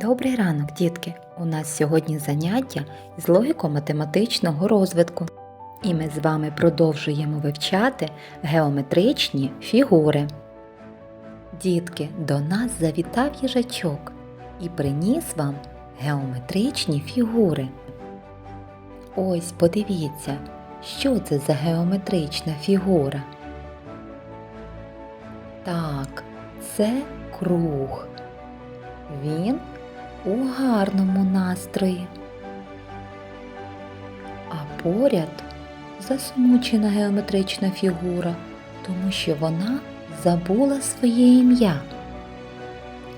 Добрий ранок, дітки! У нас сьогодні заняття з логіко-математичного розвитку. І ми з вами продовжуємо вивчати геометричні фігури. Дітки, до нас завітав їжачок і приніс вам геометричні фігури. Ось подивіться, що це за геометрична фігура. Так, це круг. Він у гарному настрої. А поряд засмучена геометрична фігура, тому що вона забула своє ім'я.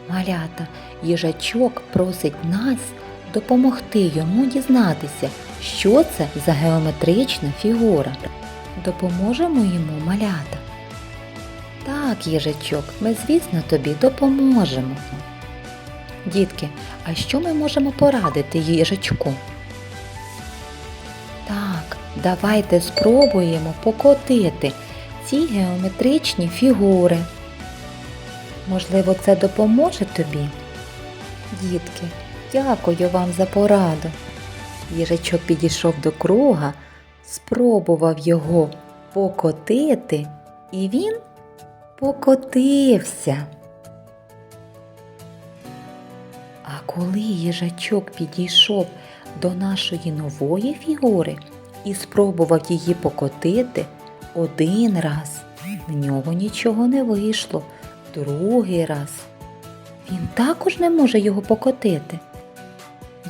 Малята, їжачок просить нас допомогти йому дізнатися, що це за геометрична фігура. Допоможемо йому малята. Так, їжачок, ми, звісно, тобі допоможемо. Дітки, а що ми можемо порадити їжачку? Так, давайте спробуємо покотити ці геометричні фігури. Можливо, це допоможе тобі? Дітки, дякую вам за пораду. Їжачок підійшов до круга, спробував його покотити, і він покотився. Коли їжачок підійшов до нашої нової фігури і спробував її покотити один раз, в нього нічого не вийшло, другий раз. Він також не може його покотити.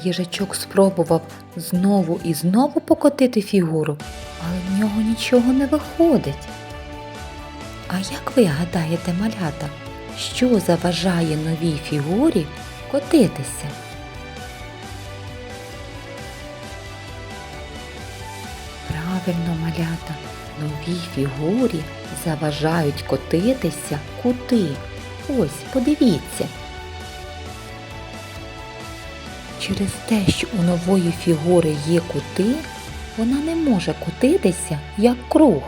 Їжачок спробував знову і знову покотити фігуру, але в нього нічого не виходить. А як ви гадаєте, малята, що заважає новій фігурі котитися? Правильно, малята, новій фігурі заважають котитися кути. Ось, подивіться. Через те, що у нової фігури є кути, вона не може котитися як круг.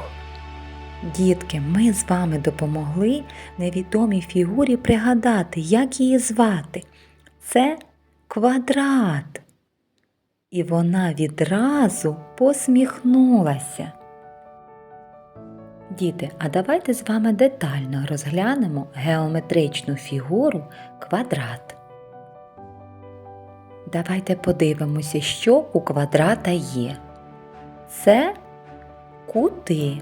Дітки, ми з вами допомогли невідомій фігурі пригадати, як її звати. Це квадрат. І вона відразу посміхнулася. Діти, а давайте з вами детально розглянемо геометричну фігуру квадрат. Давайте подивимося, що у квадрата є. Це кути.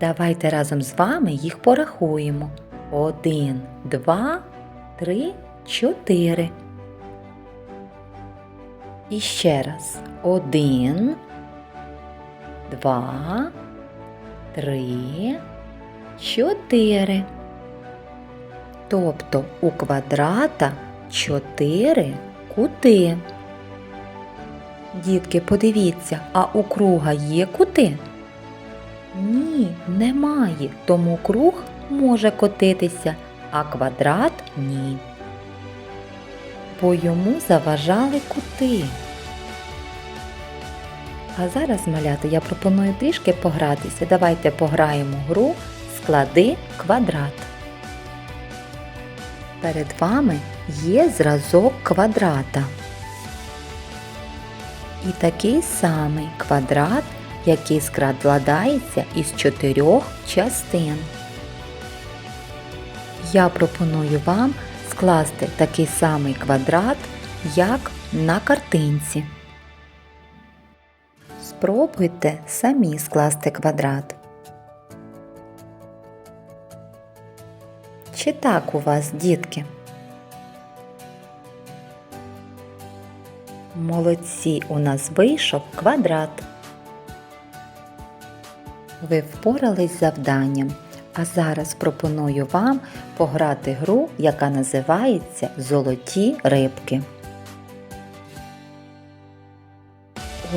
Давайте разом з вами їх порахуємо. Один, два, три, чотири. І ще раз. Один, два, три, чотири. Тобто у квадрата чотири кути. Дітки, подивіться, а у круга є кути? Ні, немає, тому круг може котитися, а квадрат ні. Бо йому заважали кути. А зараз, малята, я пропоную трішки погратися. Давайте пограємо гру Склади квадрат. Перед вами є зразок квадрата. І такий самий квадрат який складається із чотирьох частин. Я пропоную вам скласти такий самий квадрат, як на картинці. Спробуйте самі скласти квадрат. Чи так у вас, дітки? Молодці, у нас вийшов квадрат. Ви впорались з завданням, а зараз пропоную вам пограти гру, яка називається Золоті рибки.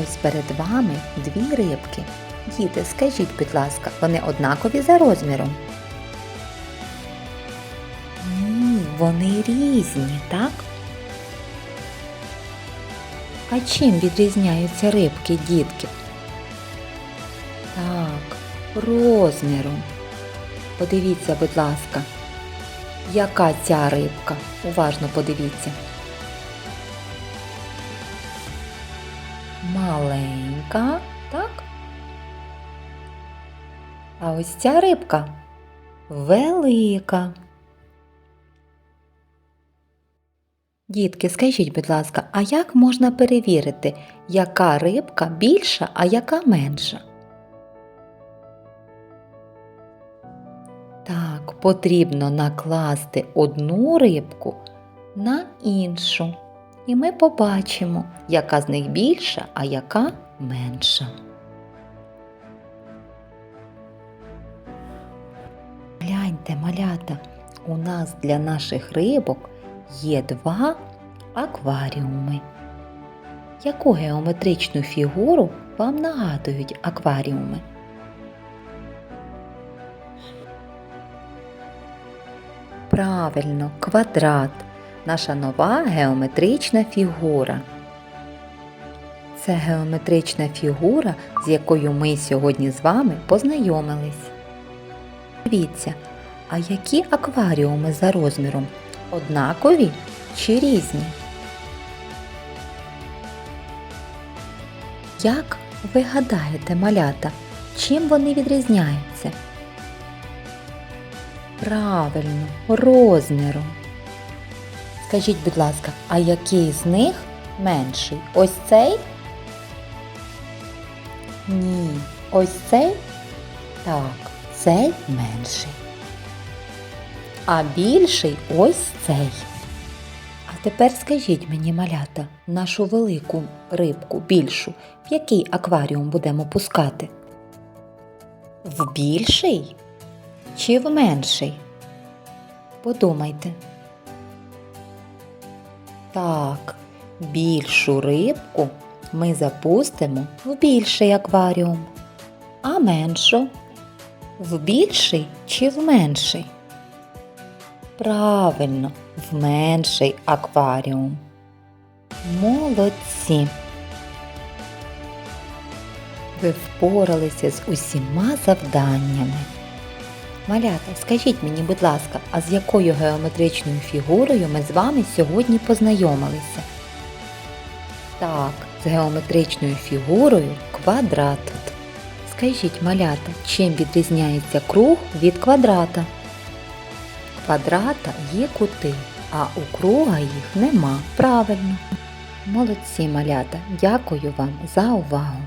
Ось перед вами дві рибки. Діти, скажіть, будь ласка, вони однакові за розміром? Ні, вони різні, так? А чим відрізняються рибки, дітки? Так, розміром. Подивіться, будь ласка, яка ця рибка? Уважно подивіться. Маленька, так? А ось ця рибка велика. Дітки, скажіть, будь ласка, а як можна перевірити, яка рибка більша, а яка менша? Потрібно накласти одну рибку на іншу. І ми побачимо, яка з них більша, а яка менша. Гляньте, малята, у нас для наших рибок є два акваріуми. Яку геометричну фігуру вам нагадують акваріуми? Правильно, квадрат наша нова геометрична фігура. Це геометрична фігура, з якою ми сьогодні з вами познайомились. Дивіться, а які акваріуми за розміром? Однакові чи різні? Як ви гадаєте, малята, чим вони відрізняються? Правильно, розміром. Скажіть, будь ласка, а який з них менший? Ось цей? Ні. Ось цей? Так, цей менший. А більший ось цей. А тепер скажіть мені, малята, нашу велику рибку більшу, в який акваріум будемо пускати? В більший чи в менший? Подумайте. Так, більшу рибку ми запустимо в більший акваріум, а меншу в більший чи в менший? Правильно, в менший акваріум. Молодці! Ви впоралися з усіма завданнями. Малята, скажіть мені, будь ласка, а з якою геометричною фігурою ми з вами сьогодні познайомилися? Так, з геометричною фігурою квадрат. Скажіть, малята, чим відрізняється круг від квадрата? Квадрата є кути, а у круга їх нема. Правильно. Молодці малята, дякую вам за увагу.